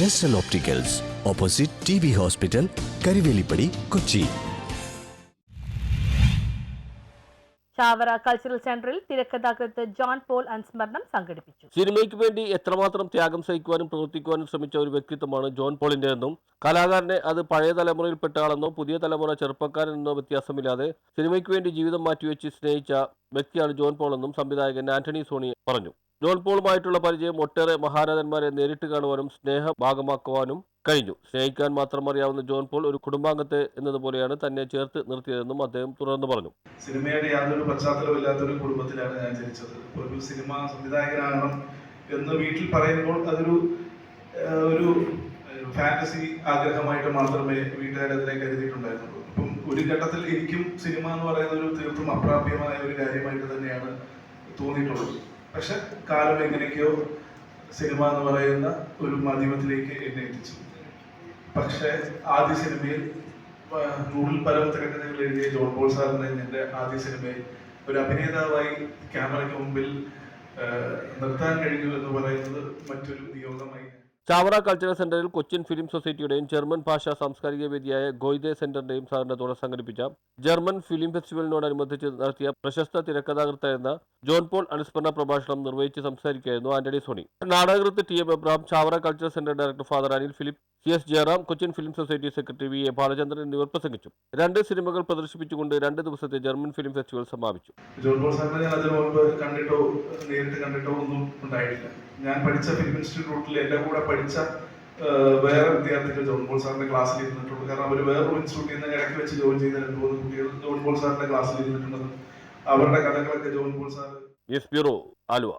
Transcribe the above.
ജെസ്റ്റൽ opticals opposite T B hospital Karivelippadi Kochi Chavara cultural സെന്ററിൽ തിരക്കഥാകൃത്ത് John Paul അനുസ്മരണം സംഘടിപ്പിച്ചു. സിനിമയ്ക്ക് വേണ്ടി എത്രമാത്രം ത്യാഗം സഹിക്കുവാനും പ്രവർത്തിക്കുവാനും ശ്രമിച്ച ഒരു വ്യക്തിത്വമാണ് ജോൺ പോളിന്റെതെന്നും കലാകാരനെ അത് പഴയ തലമുറയിൽപ്പെട്ട ആളെന്നോ പുതിയ തലമുറ ചെറുപ്പക്കാരനെന്നോ വ്യത്യാസമില്ലാതെ സിനിമയ്ക്ക് വേണ്ടി ജീവിതം മാറ്റിവെച്ച് സ്നേഹിച്ച വ്യക്തിയാണ് ജോൺ പോൾ എന്നും സംവിധായകൻ ആന്റണി സോണി പറഞ്ഞു. ജോൺ പോളുമായിട്ടുള്ള പരിചയം ഒട്ടേറെ മഹാരാജന്മാരെ നേരിട്ട് കാണുവാനും സ്നേഹ ഭാഗമാക്കുവാനും കഴിഞ്ഞു. സ്നേഹിക്കാൻ മാത്രം അറിയാവുന്ന ജോൺ പോൾ ഒരു കുടുംബാംഗത്തെ എന്നതുപോലെയാണ് തന്നെ ചേർത്ത് നിർത്തിയതെന്നും അദ്ദേഹം തുടർന്ന് പറഞ്ഞു. സിനിമയുടെ യാതൊരു പശ്ചാത്തലമില്ലാത്തൊരു കുടുംബത്തിലാണ് ഞാൻ ജനിച്ചത്. ഒരു സിനിമ സംവിധായകനാകണം എന്ന് വീട്ടിൽ പറയുമ്പോൾ അതൊരു ഒരു ഫാന്റസി ആഗ്രഹമായിട്ട് മാത്രമേ വീട്ടുകാരതിനെ കരുതിയിട്ടുണ്ടായിരുന്നുള്ളൂ. അപ്പം ഒരു ഘട്ടത്തിൽ എനിക്കും സിനിമ എന്ന് പറയുന്ന ഒരു തീർത്തും അപ്രാപ്യമായ ഒരു കാര്യമായിട്ട് തന്നെയാണ് തോന്നിയിട്ടുള്ളത്. പക്ഷെ കാലം എങ്ങനെയൊക്കെയോ സിനിമ എന്ന് പറയുന്ന ഒരു മാധ്യമത്തിലേക്ക് എന്നെ എത്തിച്ചു. പക്ഷേ ആദ്യ സിനിമയിൽ നൂറിൽ പരം തിരക്കഥകൾ എഴുതിയ ജോൺ പോൾ സാറിനെ എന്റെ ആദ്യ സിനിമയിൽ ഒരു അഭിനേതാവായി ക്യാമറയ്ക്ക് മുമ്പിൽ നിർത്താൻ കഴിഞ്ഞു എന്ന് പറയുന്നത് മറ്റൊരു നിയോഗമായി. ചാവറ കൾച്ചറൽ സെന്ററിൽ കൊച്ചിൻ ഫിലിം സൊസൈറ്റിയുടെയും ജർമ്മൻ ഭാഷാ സാംസ്കാരിക വേദിയായ ഗോയ്ദേ സെന്ററിന്റെയും സാറിന്റെ തുടർ സംഘടിപ്പിച്ച ജർമ്മൻ ഫിലിം ഫെസ്റ്റിവലിനോടനുബന്ധിച്ച് നടത്തിയ പ്രശസ്ത തിരക്കഥാകൃത്തായിരുന്ന ജോൺ പോൾ അനുസ്മരണ പ്രഭാഷണം നിർവഹിച്ച് സംസാരിക്കുകയായിരുന്നു Antony Sony. നാടകൃത്ത് T M Abraham Chavara culture centre director father Anil Philip C S Jayaram Cochin film society secretary V A Balachandran എന്നിവർ പ്രസംഗിച്ചു. രണ്ട് സിനിമകൾ പ്രദർശിപ്പിച്ചുകൊണ്ട് രണ്ട് ദിവസത്തെ ജർമ്മൻ ഫിലിം ഫെസ്റ്റിവൽ സമാപിച്ചു. ജോൺ പോൾ സാറിനെ ഞാൻ അതിനു കണ്ടിട്ടോ നേരിട്ട് കണ്ടിട്ടോ ഒന്നും ഉണ്ടായിട്ടില്ല. ഞാൻ പഠിച്ച ഫിലിം ഇൻസ്റ്റിറ്റ്യൂട്ടിൽ എന്റെ കൂടെ പഠിച്ച വേറെ വിദ്യാർത്ഥികൾ ജോൺ പോൾ സാറിന്റെ ക്ലാസ്സിൽ ഇരുന്നിട്ടുള്ളൂ. കാരണം അവർ വേറൊരു ഇൻസ്റ്റിറ്റ്യൂട്ടിൽ നിന്ന് ഇടയ്ക്ക് വെച്ച് ജോയിൻ ചെയ്ത രണ്ട് മൂന്ന് കുട്ടികൾ ജോൺ പോൾ സാറിന്റെ ക്ലാസ്സിൽ ഇരുന്നിട്ടുണ്ടെന്നും അവരുടെ കഥകളൊക്കെ John Paul sir bureau Aluva.